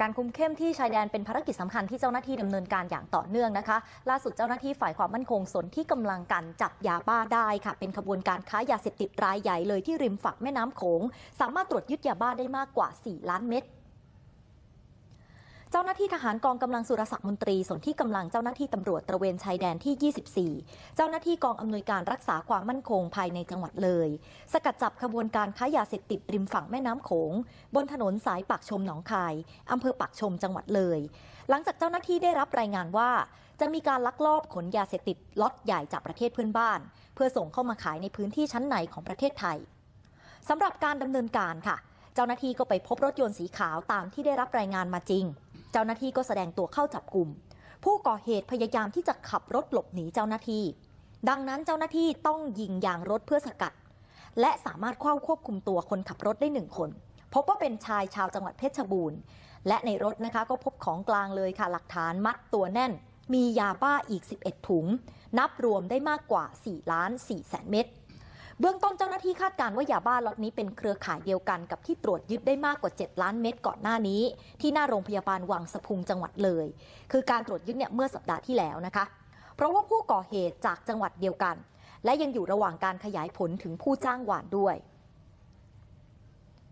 การคุมเข้มที่ชายแดนเป็นภารกิจสำคัญที่เจ้าหน้าที่ดำเนินการอย่างต่อเนื่องนะคะ ล่าสุดเจ้าหน้าที่ฝ่ายความมั่นคงสนที่กำลังกันจับยาบ้าได้ค่ะ เป็นขบวนการค้ายาเสพติดรายใหญ่เลยที่ริมฝั่งแม่น้ำโขง สามารถตรวจยึดยาบ้าได้มากกว่า 4 ล้านเม็ด เจ้าหน้าที่ทหารกองกำลังสุรศักดิ์มนตรีส่วนที่กำลังเจ้าหน้าที่ตำรวจตระเวนชายแดนที่ 24 เจ้าหน้าที่กองอำนวยการรักษาความมั่นคงภายในจังหวัดเลย สกัดจับขบวนการค้ายาเสพติดริมฝั่งแม่น้ำโขง บนถนนสายปากชมหนองคายอำเภอปากชมจังหวัดเลย หลังจากเจ้าหน้าที่ได้รับรายงานว่า จะมีการลักลอบขนยาเสพติดล็อตใหญ่จากประเทศเพื่อนบ้าน เพื่อส่งเข้ามาขายในพื้นที่ชั้นในของประเทศไทยสำหรับการดำเนินการค่ะ เจ้าหน้าที่ก็ไปพบรถยนต์สีขาวตามที่ได้รับรายงานมาจริง เจ้าหน้าที่ก็แสดงตัวเข้าจับกลุ่ม ผู้ก่อเหตุพยายามที่จะขับรถหลบหนีเจ้าหน้าที่ ดังนั้นเจ้าหน้าที่ต้องยิงยางรถเพื่อสกัด และสามารถเข้าควบคุมตัวคนขับรถได้หนึ่งคน พบว่าเป็นชายชาวจังหวัดเพชรบูรณ์ และในรถนะคะก็พบของกลางเลยค่ะ หลักฐานมัดตัวแน่น มียาบ้าอีก 11 ถุง นับรวมได้มากกว่า 4 ล้าน4แสนเม็ด เบื้องต้นเจ้าหน้าที่คาดการณ์ว่ายาบ้าล็อตนี้เป็นเครือข่ายเดียวกันกับที่ตรวจยึดได้มากกว่า 7 ล้านเม็ดก่อนหน้านี้ ที่หน้าโรงพยาบาลวังสะพุงจังหวัดเลย คือการตรวจยึดเนี่ยเมื่อสัปดาห์ที่แล้วนะคะ เพราะว่าผู้ก่อเหตุจากจังหวัดเดียวกัน และยังอยู่ระหว่างการขยายผลถึงผู้จ้างหวานด้วย